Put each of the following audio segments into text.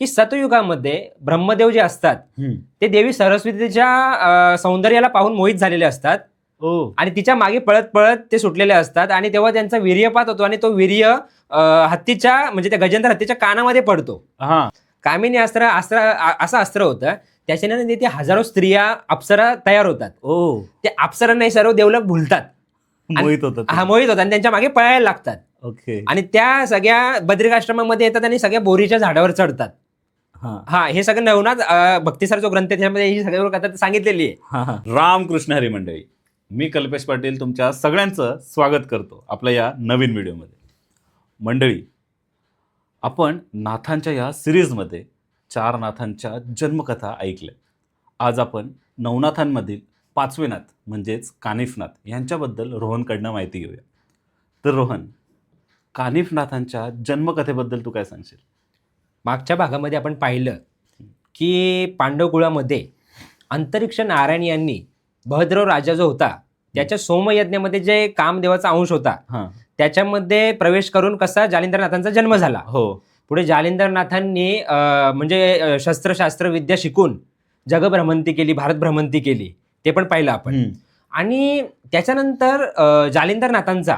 की सतयुगामध्ये ब्रह्मदेव जे असतात. ते देवी सरस्वतीच्या सौंदर्याला पाहून मोहित झालेले असतात. ओ आणि तिच्यामागे पळत पळत ते सुटलेले असतात आणि तेव्हा त्यांचा वीर्यपात होतो आणि तो वीर्य हत्तीच्या म्हणजे त्या गजेंद्र हत्तीच्या कानामध्ये पडतो. हा. कामिनी अस्त्र अस्त्र असं अस्त्र होतं. त्याच्याने तिथे हजारो स्त्रिया अप्सरा तयार होतात. ओ ते अप्सरा नाही सर्व देवलक भुलतात. मोहित होत हा मोहित होतात आणि त्यांच्या मागे पळायला लागतात. ओके. आणि त्या सगळ्या बद्रिकाश्रमामध्ये येतात आणि सगळ्या बोरीच्या झाडावर चढतात. हा. हा हे सगळं नवनाथ भक्तिसार जो ग्रंथ आहे त्याच्यामध्ये ही सगळी कथा सांगितलेली आहे. हा, हा. रामकृष्ण हरी मंडळी मी कल्पेश पाटील तुमच्या सगळ्यांचं स्वागत करतो आपल्या या नवीन व्हिडिओमध्ये. मंडळी आपण नाथांच्या या सिरीजमध्ये चार नाथांच्या जन्मकथा ऐकल्या. आज आपण नवनाथांमधील पाचवे नाथ म्हणजेच कानिफनाथ यांच्याबद्दल रोहनकडनं माहिती घेऊया. तर रोहन कानिफनाथांच्या जन्मकथेबद्दल तू काय सांगशील? मागच्या भागामध्ये आपण पाहिलं की पांडव कुळामध्ये अंतरिक्ष नारायण यांनी भद्रव राजा जो होता त्याच्या सोमयज्ञामध्ये जे कामदेवाचा अंश होता त्याच्यामध्ये प्रवेश करून कसा जालिंदरनाथांचा जन्म झाला? हो. पुढे जालिंदरनाथांनी म्हणजे शस्त्रशास्त्र विद्या शिकून जगभ्रमंती केली भारत भ्रमंती केली ते पण पाहिलं आपण. आणि त्याच्यानंतर जालिंदरनाथांचा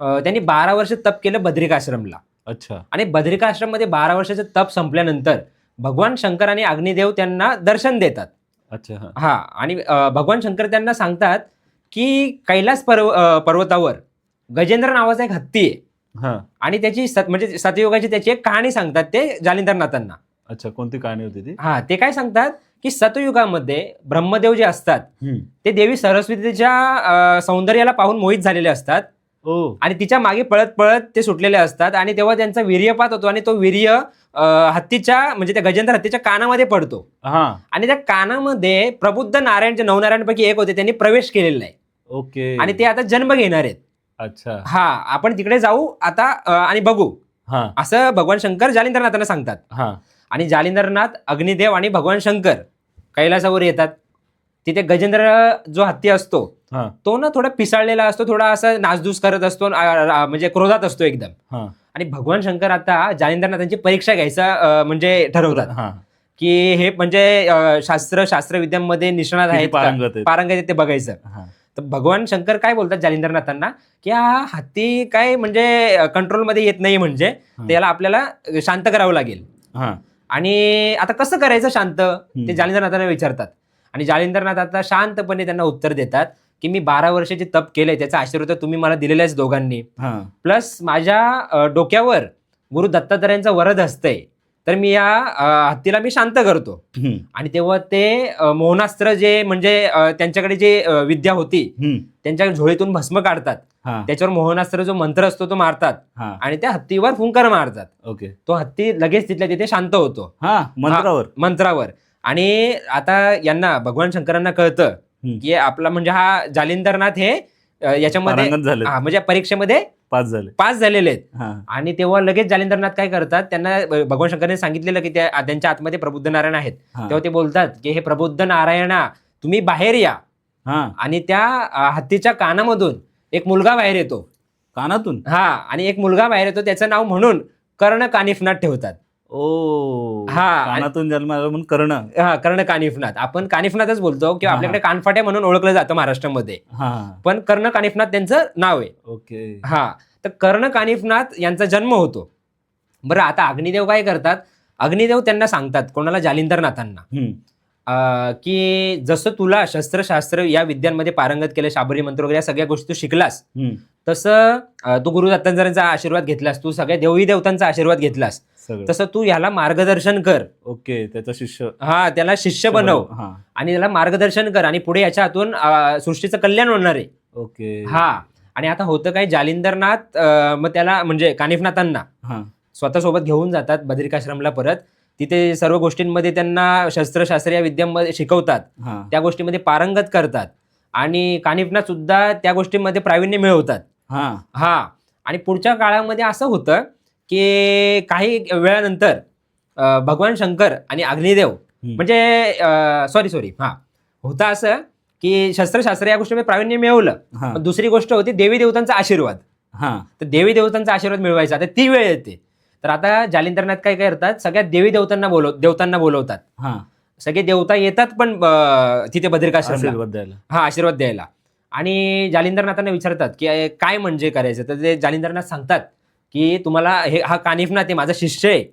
त्यांनी बारा वर्ष तप केलं बद्रिकाश्रमला. अच्छा. आणि बद्रिकाश्रममध्ये बारा वर्षाचं तप संपल्यानंतर भगवान शंकर आणि अग्निदेव त्यांना दर्शन देतात. अच्छा हा. हा आणि अं, भगवान शंकर त्यांना सांगतात की कैलास पर्व अं, पर्वतावर गजेंद्र नावाचा एक हत्ती आहे. हा. आणि त्याची सत म्हणजे सतयुगाची त्याची एक कहाणी सांगतात ते जालिंदरनाथांना. अच्छा कोणती कहाणी होती ती? हा ते काय सांगतात की सतयुगामध्ये ब्रह्मदेव जे असतात हम्म. ते देवी सरस्वतीच्या अं, सौंदर्याला पाहून मोहित झालेले असतात. आणि तिच्यामागे पळत पळत ते सुटलेले असतात आणि तेव्हा त्यांचा वीर्यपात होतो आणि तो वीर्य हत्तीच्या म्हणजे त्या गजेंद्र हत्तीच्या कानामध्ये पडतो. हा. आणि त्या कानामध्ये प्रबुद्ध नारायण जे नवनारायणपैकी एक होते त्यांनी प्रवेश केलेला आहे. ओके. आणि ते आता जन्म घेणार आहेत. अच्छा. हा आपण तिकडे जाऊ आता आणि बघू. हा. असं भगवान शंकर जालिंदरनाथांना सांगतात. हा. आणि जालिंदरनाथ अग्निदेव आणि भगवान शंकर कैलासावर येतात. तिथे गजेंद्र जो हत्ती असतो हा. तो ना थोडा पिसाळलेला असतो थोडा असं नासधूस करत असतो आ- आ- म्हणजे क्रोधात असतो एकदम. आणि भगवान शंकर आता जालिंदरनाथांची परीक्षा घ्यायचा अं, म्हणजे ठरवतात. हा. की हे म्हणजे अं, शास्त्र शास्त्रविद्यांमध्ये निष्णात किती आहेत का? पारंगत आहेत. पारंगत आहेत ते बघायचं. हा. तर भगवान शंकर काय बोलतात जालिंदरनाथांना? की हा हत्ती काय म्हणजे कंट्रोलमध्ये येत नाही म्हणजे हा. त्याला आपल्याला शांत करावं लागेल. हा. आणि आता कसं करायचं शांत? ते. जालिंदरनाथांना विचारतात. आणि जालिंदरनाथ आता शांतपणे त्यांना उत्तर देतात की मी बारा वर्षाचे तप केले त्याचा आशीर्वाद तुम्ही मला दिलेलाच दोघांनी. हा. प्लस माझ्या डोक्यावर गुरु दत्तात्रयांचं वरद असतंय तर मी या हत्तीला मी शांत करतो. आणि तेव्हा ते मोहनास्त्र जे म्हणजे त्यांच्याकडे जे विद्या होती. त्यांच्या झोळीतून भस्म काढतात. त्याच्यावर मोहनास्त्र जो मंत्र असतो तो मारतात. आणि त्या हत्तीवर फुंकर मारतात. ओके. तो हत्ती लगेच तिथल्या तिथे शांत होतो. मंत्रावर. मंत्रावर. आणि आता यांना भगवान शंकरांना कळतं. की आपला म्हणजे हा जालिंदरनाथ हे याच्यामध्ये म्हणजे परीक्षेमध्ये पाच झाले. पास झालेले आहेत. आणि तेव्हा लगेच जालिंदरनाथ काय करतात त्यांना भगवान शंकरने सांगितलेलं की त्या त्यांच्या आतमध्ये प्रबुद्ध नारायण आहेत. तेव्हा ते बोलतात की हे प्रबुद्ध नारायणा तुम्ही बाहेर या. हा. आणि त्या हत्तीच्या कानामधून एक मुलगा बाहेर येतो. कानातून? हा आणि एक मुलगा बाहेर येतो त्याचं नाव म्हणून कर्ण कानिफनाथ ठेवतात. ओ. हा, कानातून जन्म म्हणून कर्ण. हा कर्ण कानिफनाथ. आपण कानिफनाथच बोलतो किंवा हा, आपल्याकडे कानफाट्या म्हणून ओळखलं जातं महाराष्ट्रामध्ये. हा. पण कर्ण कानिफनाथ त्यांचं नाव आहे. ओके. हा. तर कर्ण कानिफनाथ यांचा जन्म होतो. बरं आता अग्निदेव काय करतात? अग्निदेव त्यांना सांगतात कोणाला? जालिंदरनाथांना. हम्म. अं, की जसं तुला शस्त्रशास्त्र या विद्यांमध्ये पारंगत केलं शाबरी मंत्र वगैरे या सगळ्या गोष्टी तू शिकलास हम्म. तसं अं, तू गुरु दत्तांजरांचा आशीर्वाद घेतलास तू सगळ्या देवी देवतांचा आशीर्वाद घेतलास तसं तू याला मार्गदर्शन कर. ओके त्याचा शिष्य. हा त्याला शिष्य बनव. हा. आणि त्याला मार्गदर्शन कर आणि पुढे याच्या हातून सृष्टीचं कल्याण होणार आहे. ओके. हा. आणि आता होतं काय जालिंदरनाथ मग त्याला म्हणजे कानिफनाथांना हा. स्वतःसोबत घेऊन जातात बद्रिकाश्रमला परत. तिथे सर्व गोष्टींमध्ये त्यांना शस्त्रशास्त्र या विद्यांमध्ये शिकवतात. त्या गोष्टीमध्ये पारंगत करतात. आणि कानिफनाथ सुद्धा त्या गोष्टींमध्ये प्रावीण्य मिळवतात. हा. हा. आणि पुढच्या काळामध्ये असं होतं की काही वेळानंतर अं, भगवान शंकर आणि अग्निदेव. म्हणजे सॉरी सॉरी हा. होतं असं की शस्त्रशास्त्र या गोष्टीमध्ये प्रावीण्य मिळवलं हा. पण दुसरी गोष्ट होती देवी देवतांचा आशीर्वाद. हा. तर देवी देवतांचा आशीर्वाद मिळवायचा. आता ती वेळ येते. तर आता जालिंदरनाथ काय करतात? सगळ्या देवी देवतांना बोलव देवतांना बोलवतात. हा. सगळे देवता येतात पण अं, तिथे बद्रिकाश्रमला. आशीर्वाद द्यायला. हा आशीर्वाद द्यायला. आणि जालिंदरनाथांना विचारतात की अं, काय म्हणजे करायचं? तर ते जालिंदरनाथ सांगतात की तुम्हाला हे हा कानिफनाथ आहे माझा शिष्य आहे.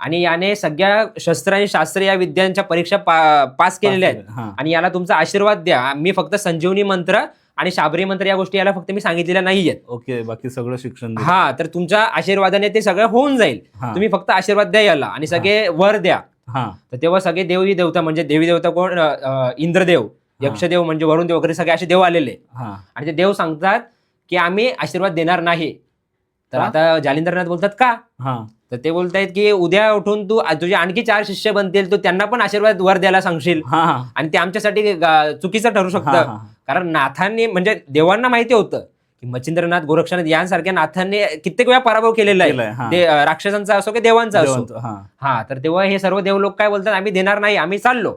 आणि याने सगळ्या शस्त्र आणि शास्त्र या विद्यांच्या परीक्षा पा, पास केलेल्या आहेत. आणि याला तुमचा आशीर्वाद द्या. मी फक्त संजीवनी मंत्र आणि शाबरी मंत्र या गोष्टी याला फक्त मी सांगितलेल्या नाहीयेत ओके बाकी सगळं शिक्षण. हा तर तुमच्या आशीर्वादाने ते सगळं होऊन जाईल. तुम्ही फक्त आशीर्वाद द्या याला आणि सगळे वर द्या. तर तेव्हा सगळे देवी देवता म्हणजे देवी देवता कोण? इंद्रदेव. यक्षदेव म्हणजे वरुण देव वगैरे सगळे असे देव आलेले आणि ते देव सांगतात की आम्ही आशीर्वाद देणार नाही. तर? आता जालिंदरनाथ बोलतात का? हा. तर ते बोलतायत की उद्या उठून तू तुझे आणखी चार शिष्य बनतील तू त्यांना पण आशीर्वाद वर द्यायला सांगशील. हा. हा आणि ते आमच्यासाठी गा- चुकीचं ठरू हा, शकतं. हा. कारण नाथांनी म्हणजे देवांना माहिती होतं की मच्छिंद्रनाथ गोरक्षनाथ यांसारख्या नाथांनी कित्येक वेळा पराभव केलेला केलंय, आहे. ते अं, राक्षसांचा असो की देवांचा असो. देवांचं, हा. हा तर तेव्हा हे सर्व देव लोक काय बोलतात? आम्ही देणार नाही आम्ही चाललो.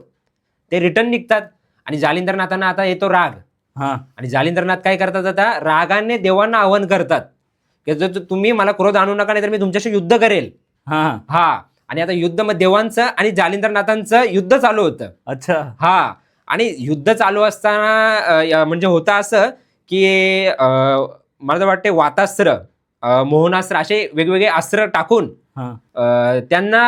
ते रिटर्न निघतात आणि जालिंदरनाथांना आता येतो राग. हा. आणि जालिंदरनाथ काय करतात आता? रागाने देवांना आव्हान करतात. की जर तुम्ही मला क्रोध आणू नका नाही तर मी तुमच्याशी युद्ध करेल. हा. आणि आता युद्ध मग देवांचं आणि जालिंदरनाथांचं युद्ध चालू होतं. अच्छा. हा. आणि युद्ध चालू असताना म्हणजे होतं असं की मला तर वाटते वातास्त्र मोहनास्त्र असे वेगवेगळे अस्त्र टाकून त्यांना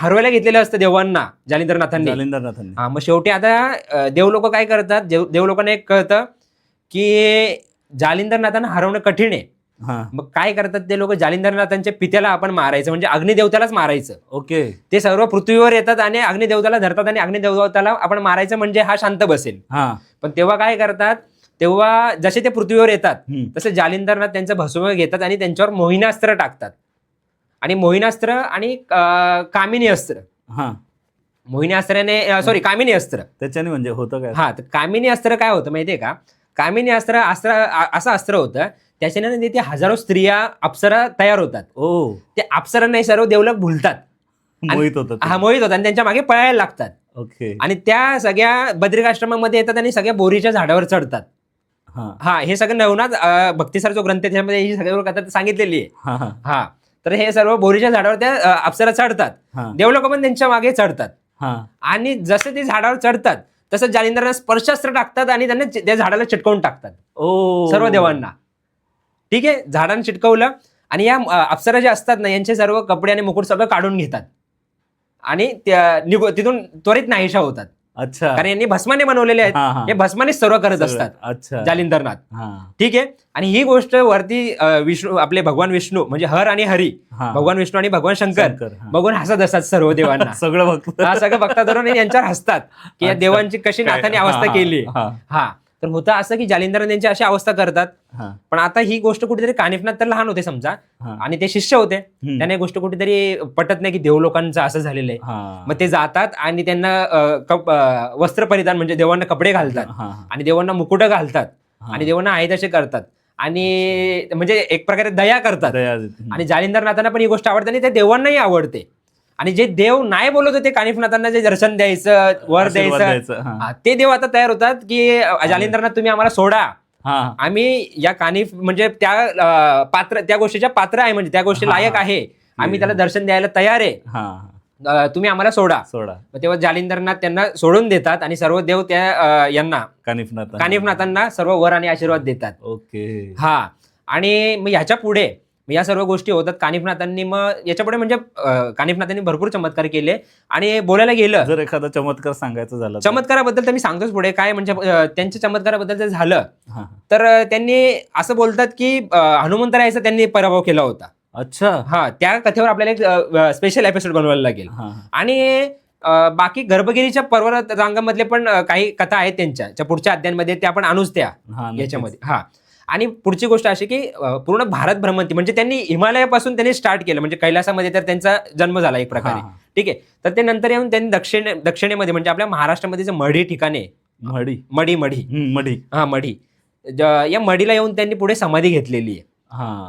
हरवायला घेतलेलं असतं देवांना जालिंदरनाथांनी. जालिंदरनाथांनी. हा मग शेवटी आता देव लोक काय करतात? देव देव लोकांना एक कळतं की जालिंदरनाथांना हरवणं कठीण आहे. मग काय करतात ते लोक? जालिंदरनाथांच्या पित्याला आपण मारायचं म्हणजे अग्निदेवतालाच मारायचं. ओके. ते सर्व पृथ्वीवर येतात आणि अग्निदेवताला धरतात आणि अग्निदेवताला आपण मारायचं म्हणजे हा शांत बसेल. हा. पण तेव्हा काय करतात? तेव्हा जसे ते पृथ्वीवर येतात. तसे जालिंदरनाथ त्यांचं भस्म घेतात आणि त्यांच्यावर मोहिनास्त्र टाकतात. आणि मोहिनास्त्र आणि कामिनी अस्त्र. हा. मोहिनी अस्त्राने सॉरी कामिनी अस्त्र. त्याच्याने म्हणजे होतं काय? हा तर कामिनी अस्त्र काय होतं माहितीये का? कामिनी अस्त्र अस्त्र असं अस्त्र होतं त्याच्याने तिथे हजारो स्त्रिया अप्सरा तयार होतात. ओ. ते अप्सरांना हे सर्व देवलक भुलतात. मोहित होत हा मोहित होतात आणि त्यांच्या मागे पळायला लागतात. ओके. आणि त्या सगळ्या बद्रिकाश्रमामध्ये येतात आणि सगळ्या बोरीच्या झाडावर चढतात. हा. हा सगळं नवनाथ भक्तिसार जो ग्रंथ त्याच्यामध्ये ही सगळी कथा सांगितलेली आहे. हा तर हे सर्व बोरीच्या झाडावर त्या अप्सरा चढतात. देवलोक पण त्यांच्या मागे चढतात. आणि जसे ते झाडावर चढतात तसं जालिंदरांना स्पर्शास्त्र टाकतात आणि त्यांना त्या झाडाला चिटकवून टाकतात. ओ. सर्व देवांना. ठीक आहे? झाडांना चिटकवलं आणि या अप्सरा जे असतात ना यांचे सर्व कपडे आणि मुकुट सगळं काढून घेतात. आणि त्या तिथून त्वरित नाहीशा होतात. अच्छा. कारण यांनी भस्माने बनवलेले आहेत. हा भस्मानेच सर्व करत. असतात. अच्छा. जालिंदरनाथ. ठीक आहे? आणि ही गोष्ट वरती विष्णू आपले भगवान विष्णू म्हणजे हर आणि हरी. भगवान विष्णू आणि भगवान शंकर. बघून हसत असतात सर्व देवांना. सगळं सगळं बघता धरून यांच्यावर हसतात. की या. देवांची कशी नाथाने अवस्था केली. हा. तर होतं असं की जालिंदरन यांची अशी अवस्था करतात. हा. पण आता ही गोष्ट कुठेतरी कानिफनाथ तर लहान होते समजा. हा. आणि ते शिष्य होते. हम्म. त्यांना ही गोष्ट कुठेतरी पटत नाही की देव लोकांचं असं झालेलं आहे. हा. मग ते जातात आणि त्यांना अं, कप- अं, वस्त्र परिधान म्हणजे देवांना कपडे घालतात. हा आणि देवांना मुकुट घालतात. हा. आणि देवांना आहे तसे करतात. आणि म्हणजे एक प्रकारे दया करतात. दया देते. आणि जालिंदरनाथांना पण ही गोष्ट आवडते आणि ते देवांनाही आवडते. आणि जे देव नाही बोलत होते कानिफनाथांना जे दर्शन द्यायचं वर द्यायचं ते देव आता तयार होतात की जालिंदरनाथ तुम्ही आम्हाला सोडा. आम्ही या कानिफ म्हणजे त्या पात्र त्या गोष्टीच्या पात्र आहे म्हणजे त्या गोष्टी. लायक आहे. आम्ही त्याला दर्शन द्यायला तयार आहे. हा. तुम्ही आम्हाला सोडा. सोडा. तेव्हा जालिंदरनाथ त्यांना सोडून देतात आणि सर्व देव त्या यांना कानिफनाथ कानिफनाथांना सर्व वर आणि आशीर्वाद देतात. ओके. हा. आणि मग ह्याच्या पुढे या सर्व गोष्टी होतात. कानिफनाथांनी मग याच्यापुढे म्हणजे अं, कानिफनाथांनी भरपूर चमत्कार केले. आणि बोलायला गेलं. जर एखादा चमत्कार सांगायचं झालं तर- चमत्काराबद्दल तर मी सांगतोच पुढे. काय म्हणजे अं, त्यांच्या चमत्काराबद्दल जर झालं हा, हा. तर अं, त्यांनी असं बोलतात की अं, हनुमंतरायाचा त्यांनी पराभव केला होता. अच्छा. हा त्या कथेवर आपल्याला एक स्पेशल एपिसोड बनवायला लागेल. हा हा. आणि अं, बाकी गर्भगिरीच्या पर्वत रांगामधले पण अं, काही कथा आहेत त्यांच्या. ज्या पुढच्या अध्यायांमध्ये त्या आपण आणूच त्या हा नक्कीच. याच्यामध्ये. हा. आणि पुढची गोष्ट अशी की पूर्ण भारत भ्रमंती म्हणजे त्यांनी हिमालयापासून त्यांनी स्टार्ट केलं म्हणजे कैलासामध्ये तर त्यांचा जन्म झाला एक प्रकारे. ठीक आहे? तर ते नंतर येऊन त्यांनी दक्षिण दक्षिणेमध्ये म्हणजे आपल्या महाराष्ट्रामध्ये जे मढी ठिकाणे मढी. मढी हम्म, मडी हा मढी. या मढीला येऊन त्यांनी पुढे समाधी घेतलेली आहे.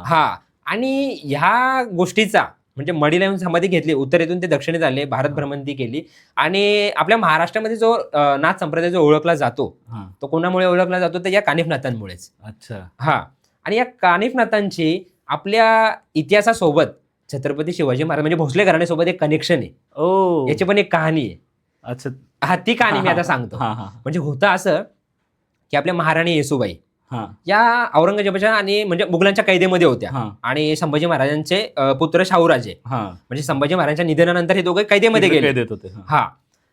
हा. आणि ह्या गोष्टीचा म्हणजे मढीला येऊन समाधी घेतली उत्तरेतून ते दक्षिणेत आले भारत भ्रमंती केली. आणि आपल्या महाराष्ट्रामध्ये जो नाथ संप्रदाय जो ओळखला जातो तो कोणामुळे ओळखला जातो? तर या कानिफनाथांमुळेच. अच्छा. हा. आणि या कानिफनाथांची आपल्या इतिहासासोबत छत्रपती शिवाजी महाराज म्हणजे भोसले घराण्यासोबत एक कनेक्शन आहे. ओ. याची पण एक कहाणी आहे. अच्छा. हा ती कहाणी मी आता. सांगतो. म्हणजे होतं असं की आपल्या महाराणी येसुबाई या औरंगजेबाच्या आणि म्हणजे मुघलांच्या कैदेमध्ये होत्या आणि संभाजी महाराजांचे पुत्र शाहूराजे म्हणजे संभाजी महाराजांच्या निधनानंतर हे दोघे कैदेमध्ये गेले होते हा.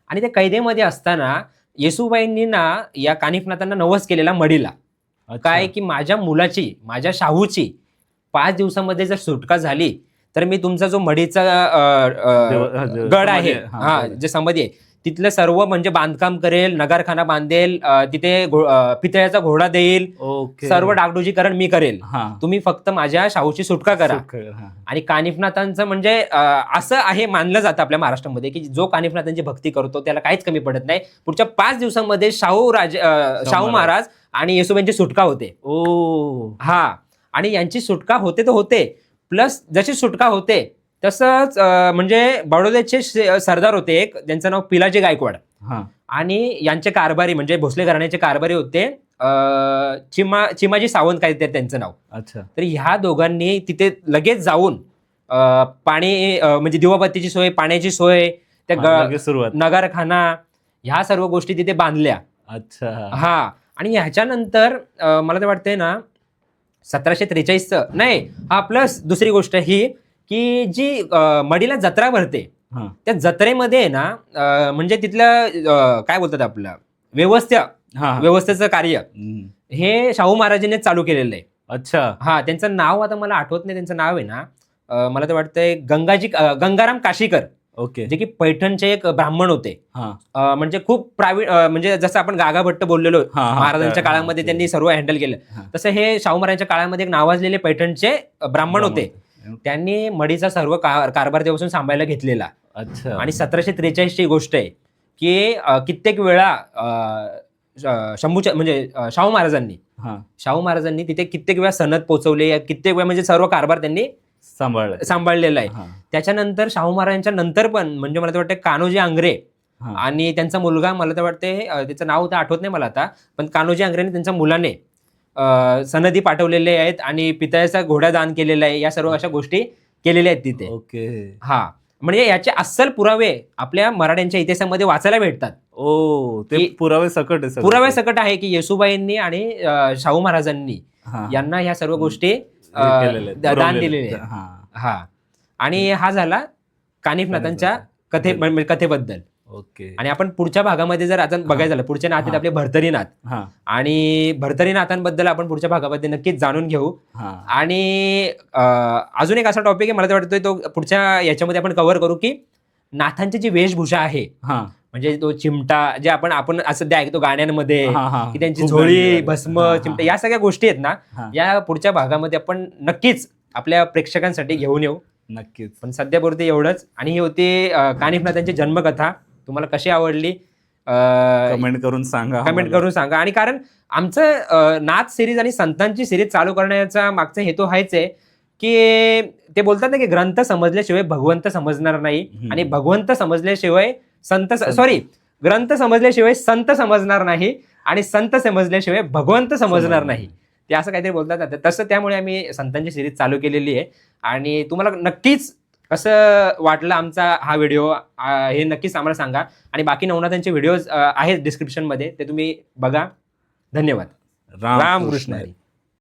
आणि ते कैदेमध्ये असताना येसुबाईंनी ना या कानिफनाथांना नवस केलेला मडीला. काय की माझ्या मुलाची माझ्या शाहूची पाच दिवसामध्ये जर सुटका झाली तर मी तुमचा जो देव- गड आहे. हा. जे समाधी आहे तिथलं सर्व म्हणजे बांधकाम करेल नगारखाना बांधेल अ, तिथे घो- अ, पितळ्याचा घोडा देईल ओके. सर्व डागडुजीकरण मी करेल. हा. तुम्ही फक्त माझ्या शाहूची सुटका करा. हा. आणि कानिफनाथांचं म्हणजे अ, असं आहे मानलं जातं आपल्या महाराष्ट्रामध्ये की जो कानिफनाथांची भक्ती करतो त्याला काहीच कमी पडत नाही. पुढच्या पाच दिवसामध्ये शाहू राज अ, शाहू महाराज. महाराज आणि येसुबाईंची सुटका होते. ओ. हा. आणि यांची सुटका होते तर होते. प्लस जशी सुटका होते तसंच म्हणजे बडोद्याचे सरदार होते एक त्यांचं नाव पिलाजी गायकवाड. आणि यांचे कारभारी म्हणजे भोसले घराण्याचे कारभारी होते चिमा चिमाजी सावंत काय ते त्यांचं नाव. अच्छा. तर ह्या दोघांनी तिथे लगेच जाऊन पाणी म्हणजे दिवाबत्तीची सोय पाण्याची सोय त्या सुरुवात. नगारखाना ह्या सर्व गोष्टी तिथे बांधल्या. अच्छा. हा. आणि ह्याच्यानंतर मला तर वाटतंय ना सतराशे त्रेचाळीसचं नाही हा प्लस दुसरी गोष्ट ही की जी मडीला जत्रा भरते त्या जत्रेमध्ये ना अ, म्हणजे तिथलं अ, काय बोलतात आपलं व्यवस्था हा. व्यवस्थेचं कार्य हम्म. हे शाहू महाराजांनी चालू केलेलं आहे. अच्छा. हा त्यांचं नाव आता मला आठवत नाही त्यांचं नाव आहे ना अ, मला तर वाटतंय गंगाजी अ, गंगाराम काशीकर ओके. जे की पैठणचे एक ब्राह्मण होते. हा. अ, म्हणजे खूप प्रायव्हेट म्हणजे जसं आपण गागा भट्ट बोललेलो हा, हा, महाराजांच्या काळामध्ये त्यांनी सर्व हँडल केलं. हा. तसं हे शाहू महाराजांच्या काळामध्ये एक नावाजलेले पैठणचे अ, ब्राह्मण होते. त्यांनी मडीचा सर्व कारभार तेव्हापासून सांभाळायला घेतलेला. अच्छा. आणि सतराशे त्रेचाळीसची गोष्ट आहे की कित्येक वेळा शंभूच्या म्हणजे शाहू महाराजांनी हा. शाहू महाराजांनी तिथे कित्येक वेळा सनद पोहोचवले कित्येक वेळा म्हणजे सर्व कारभार त्यांनी सांभाळ सांभाळलेला आहे. त्याच्यानंतर शाहू महाराजांच्या नंतर पण म्हणजे मला तर वाटतं कान्होजी आंग्रे आणि त्यांचा मुलगा मला तर वाटते त्याचं नाव तर आठवत नाही मला आता पण कान्होजी आंग्रेने त्यांच्या मुलाने सनदी पाठवलेले आहेत आणि पितळेचा घोडा दान केलेला आहे या सर्व अशा गोष्टी केलेल्या आहेत तिथे. ओके. हा. म्हणजे याचे अस्सल पुरावे आपल्या मराठ्यांच्या इतिहासामध्ये वाचायला भेटतात. ओ ते पुरावे सकट. पुरावे सकट आहे की येसुबाईंनी आणि शाहू महाराजांनी. यांना ह्या सर्व गोष्टी दान दिलेले. हा. हा. आणि हा झाला कानिफनाथांच्या कथे म्हणजे कथेबद्दल. ओके. आणि आपण पुढच्या भागामध्ये जर आता बघायचं झालं पुढच्या नाथ हा. आपले भरतरीनाथ हा. आणि भरतरीनाथांबद्दल आपण पुढच्या भागामध्ये नक्कीच जाणून घेऊ. हा. आणि अं, अजून एक असा टॉपिक आहे मला तर वाटतोय तो पुढच्या याच्यामध्ये आपण कव्हर करू की नाथांची जी वेशभूषा आहे हा. म्हणजे तो चिमटा जे आपण आपण असं सध्या ऐकतो गाण्यांमध्ये हा, हा. की त्यांची खूप झोळी भस्म हा. चिमटा या सगळ्या गोष्टी आहेत ना हा. या पुढच्या भागामध्ये आपण नक्कीच आपल्या प्रेक्षकांसाठी घेऊन येऊ. नक्कीच. पण सध्यापुरते एवढंच. आणि ही होती अं, कानिफनाथांची जन्मकथा. तुम्हाला कशी आवडली कमेंट करून सांगा कमेंट. करून सांगा आणि कारण आमचं नाथ सिरीज आणि संतांची सिरीज चालू करण्याचा मागचा हेतू हाच आहे की ते बोलतात ना की ग्रंथ समजल्याशिवाय भगवंत समजणार नाही. आणि भगवंत समजल्याशिवाय संत. सॉरी ग्रंथ समजल्याशिवाय संत समजणार नाही आणि संत समजल्याशिवाय भगवंत समजणार नाही ते असं काहीतरी बोलतात. तसं त्यामुळे आम्ही संतांची सिरीज चालू केलेली आहे आणि तुम्हाला नक्कीच कसं वाटलं आमचा हा व्हिडिओ हे नक्कीच आम्हाला सांगा. आणि बाकी नवनाथांचे व्हिडिओज आहेत डिस्क्रिप्शनमध्ये ते तुम्ही बघा. धन्यवाद. राम कृष्ण.